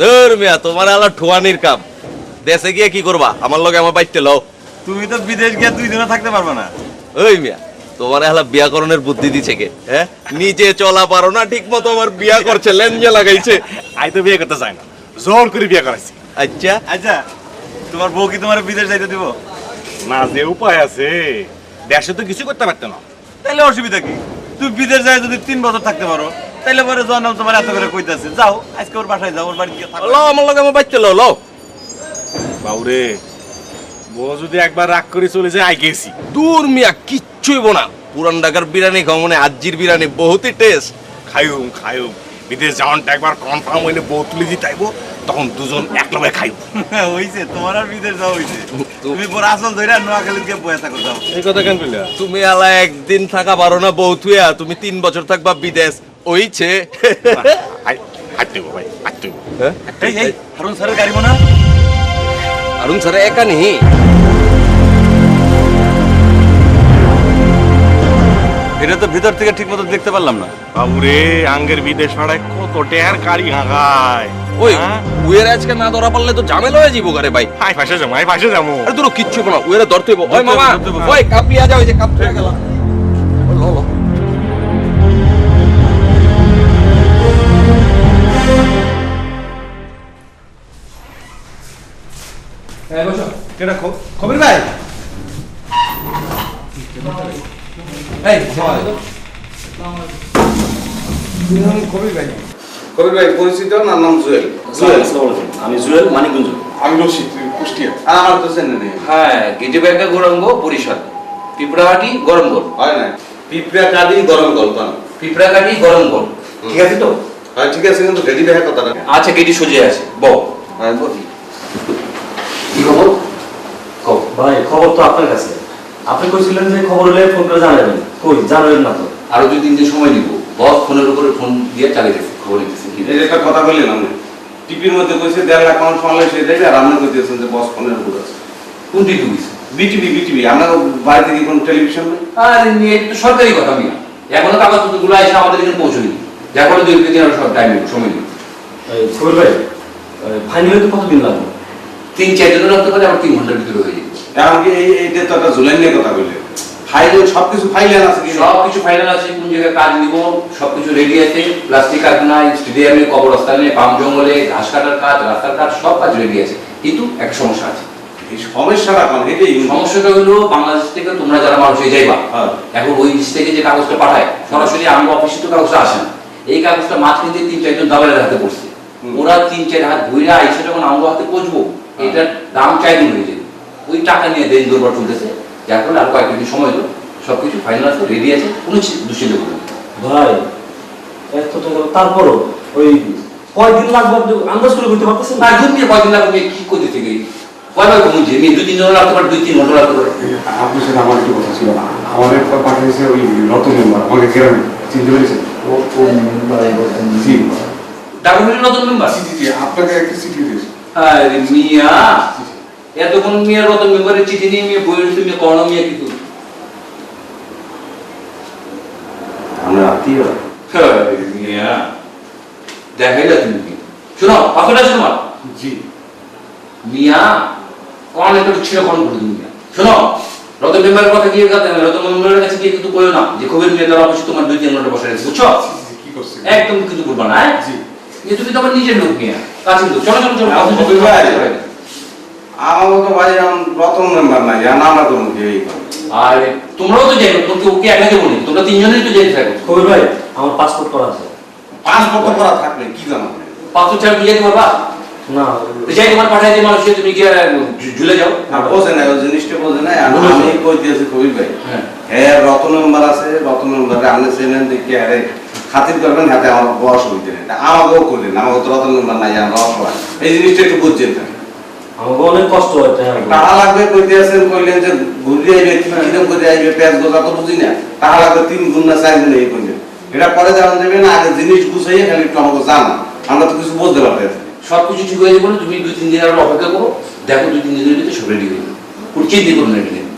ধর মিয়া তোমার আলা ঠোয়ানির কাম। দেশে গিয়ে কি করবা? আমার লগে আমার বাইতে লও। তুমি তো বিদেশ গিয়ে দুই দিনও থাকতে পারবে না। ওই মিয়া তোমার এলা বিয়াকরণের বুদ্ধি দিছে কে হ্যাঁ? নিজে চলা পারো না ঠিক মতো আমার বিয়া করছে লেঞ্জা লাগাইছে। আই তো বিয়ে করতে চাই না। জোর করে বিয়ে করাইছি। আচ্ছা। আচ্ছা তোমার বউ কি তোমার বিদেশ যাইতে দিব? না যে উপায় আছে দেশে তো কিছু করতে পারতো না। তাহলে অসুবিধা কি? তুমি বিদেশ যায় যদি তিন বছর থাকতে পারো। তাহলে পরে জন্ম তোমার এত করে কইতাছে। যাও আজকে ওর বাসায় যাও ওর বাড়ি গিয়ে থাকো। লও আমার লগে আমার বাইতে লও লও। বাউরে বউ যদি একবার রাগ করে চলে যায় আই গেছি। দূর মিয়া কিচ্ছুই বোনা পুরান ঢাকার বিরিয়ানি খাও মানে আজির বিরিয়ানি বহুতই টেস্ট খাইম খাইম বিদেশ যাওয়ানটা একবার কনফার্ম হইলে বউ তুলে দিতে আইবো তখন দুজন এক লগে খাইব। হইছে তোমার আর বিদেশ যাওয়া হইছে। তুমি পরে আসল ধরে নোয়াখালী গিয়ে বয়ে থাকো যাও। এই কথা কেন কইলা? তুমি আলা একদিন থাকা পারো না বৌথুয়া তুমি তিন বছর থাকবা বিদেশ। হইছে হাঁটতে হারুন স্যারের স্যার একা নেই। এটা তো ভিতর থেকে ঠিক মতো দেখতে পারলাম না। বাবু রে আঙ্গের বিদে সড়ায় কত টের কারি হাঁকায় ওই হ্যাঁ? উয়ের আজকে না ধরা পারলে তো ঝামেলা হয়ে যাব গারে ভাই। হাই ফাঁসে যাব হাই ফাঁসে যাব। আরে তোর কিচ্ছু না উয়েরা ধরতে ওই মামা ওই কাপলি যাও এই যে কাপ গেলাম হ্যাঁ। হয়ে গেল কেটা খবর ভাই! কবির ভাই। পরিচিত না নাম জুয়েল? জুয়েল আমি জুয়েল মানিকগঞ্জ। আমি রশিদ কুষ্টিয়া। আর আমার তো চেনে নেই। হ্যাঁ গেটে ব্যাংকা গৌরাঙ্গ বরিশাল। পিঁপড়াহাটি গরমগোল হয় না পিঁপড়া গরম পিঁপড়াকাটি গরমগোল ঠিক আছে তো? হ্যাঁ ঠিক আছে কিন্তু গেডি দেখা কথাটা। আচ্ছা গেটি সোজা আছে। বল। হ্যাঁ বলি কি খবর? ভাই খবর তো আপনার কাছে। আপনি কইছিলেন যে খবর হলে ফোন করে জানাবেন। কই জানাবেন না তো। আরও দুই তিন দিন সময় দিব। বস ফোনের উপরে ফোন দিয়ে চালিয়ে গেছে খবর নিতেছে এই যে একটা কথা বললেন আপনি। টিপির মধ্যে কইছে দেড় লাখ মানুষ ফোন সে দেবে আর আপনি কইতেছেন যে বস ফোনের উপর আছে। কোন দিকে বুঝছে বিটিভি বিটিভি। আপনার বাড়িতে কি কোনো টেলিভিশন নেই? আর নিয়ে তো সরকারি কথা মিয়া। এখনও কাগজপত্রগুলো এসে আমাদের এখানে পৌঁছয়নি। যার ফলে দুই তিন দিন সব টাইম সময় নেই। এই, কবির ভাই ফাইনালে তো কতদিন লাগবে? তিন চার দিনের রাখতে পারে আবার তিন ঘণ্টার ভিতরে হয়ে যাবে এমনকি এই এইটা তো একটা জুলাই নিয়ে কথা বললেন ফাইল সব কিছু ফাইলে আছে সব কিছু ফাইনাল আছে কোন জায়গায় কাজ নিব সবকিছু রেডি আছে প্লাস্টিক কারখানায় স্টেডিয়ামে কবরস্থানে পাম জঙ্গলে ঘাস কাটার কাজ রাস্তার কাজ সব কাজ রেডি আছে। কিন্তু এক সমস্যা আছে। এই সমস্যাটা কোন? এটাই সমস্যাটা হলো বাংলাদেশ থেকে তোমরা যারা মানুষ হয়ে যাইবা হ্যাঁ। এখন ওই দেশ থেকে যে কাগজটা পাঠায় সরাসরি আমি অফিসে তো কাগজটা আসে না। এই কাগজটা মাঝখান দিয়ে তিন চারজন দাবালের হাতে পড়ছে। ওরা তিন চার হাত ঘুরে আইসে যখন আমরা হাতে পৌঁছবো এটার দাম চাই দিন হয়ে যাবে ওই টাকা নিয়ে দেশ দরবার চলতেছে যার ফলে আর কয়েকদিন সময় হলো সবকিছু ফাইনাল আছে রেডি আছে কোনো দুশ্চিন্তা করবেন ভাই এত টাকা তারপরও ওই কয়দিন লাগবে আপনি আন্দাজ করে করতে পারতেছেন না ঘুম দিয়ে কয়দিন লাগবে কি করতে থেকে কয়বার ঘুমছে আমি দুই তিন জন লাগতে পারে দুই তিন ঘণ্টা লাগতে পারে আপনার সাথে আমার একটু কথা ছিল পাঠিয়েছে ওই রতন মেম্বার আমাকে গ্রামে চিনতে পেরেছেন জি ডাকুমেন্টের নতুন মেম্বার জি, জি জি আপনাকে একটা চিঠি দিয়েছে। আরে মিয়া এতক্ষণ মিয়া রতন মেম্বারের চিঠি নিয়ে মিয়া বই রয়েছে মিয়া করোনা মিয়া কিছু আমরা আত্মীয়। মিয়া দেখাই না তুমি কি? শোনো পাথরটা আছে জি। মিয়া কোন একটা করে তুমি শোনো রতন মেম্বারের কথা গিয়ে কথা রতন মেম্বারের কাছে গিয়ে কিন্তু না। যে মিয়া অবশ্যই তোমার দুই তিন ঘণ্টা বসে বুঝছ? একদম কিছু করবা না হ্যাঁ? জি। যে তুমি তোমার নিজের লোক কাছে লোক চলো চলো চলো। আমার তো ভাই রতন মেম্বার নাই আর আমরা করুন কি এই আর তোমরাও তো যাই তোমাকে ওকে একা দেবো তোমরা তিনজনেই তো যেতে থাকো। কবির ভাই আমার পাসপোর্ট করা আছে। পাসপোর্ট করা থাকলে কি জানো? পাঁচশো চার দিয়ে যেতে পারবা? না। যাই তোমার পাঠাই দিয়ে মানুষ তুমি গিয়ে ঝুলে যাও। না বোঝে না ওই জিনিসটা বোঝে না আর। আমি কইতেছি কবির ভাই। হ্যাঁ। হ্যাঁ রতন মেম্বার আছে রতন মেম্বারে আপনি চেনেন দেখি আরে খাতির করবেন হাতে আমার বড় অসুবিধা নেই আমাকেও করলেন আমাকে তো রতন নাই আমরা অসহায় এই জিনিসটা একটু বুঝছেন আমাকে অনেক কষ্ট হয় টাকা লাগবে কইতে আছেন কইলেন যে ঘুরে আইবে কিরম করে আইবে পেঁয়াজ গোজা তো বুঝি না। টাকা লাগবে তিন গুণ না চার গুণ এই কইলেন। এটা পরে জানান দেবে না আগে জিনিস গুছাইয়ে খালি একটু আমাকে জানা। আমরা তো কিছু বুঝতে পারতেছি না। সব কিছু ঠিক হয়ে যাবে তুমি দুই তিন দিন আর অপেক্ষা করো দেখো দুই তিন দিনের ভিতরে সব রেডি হয়ে যাবে। চিন্তা।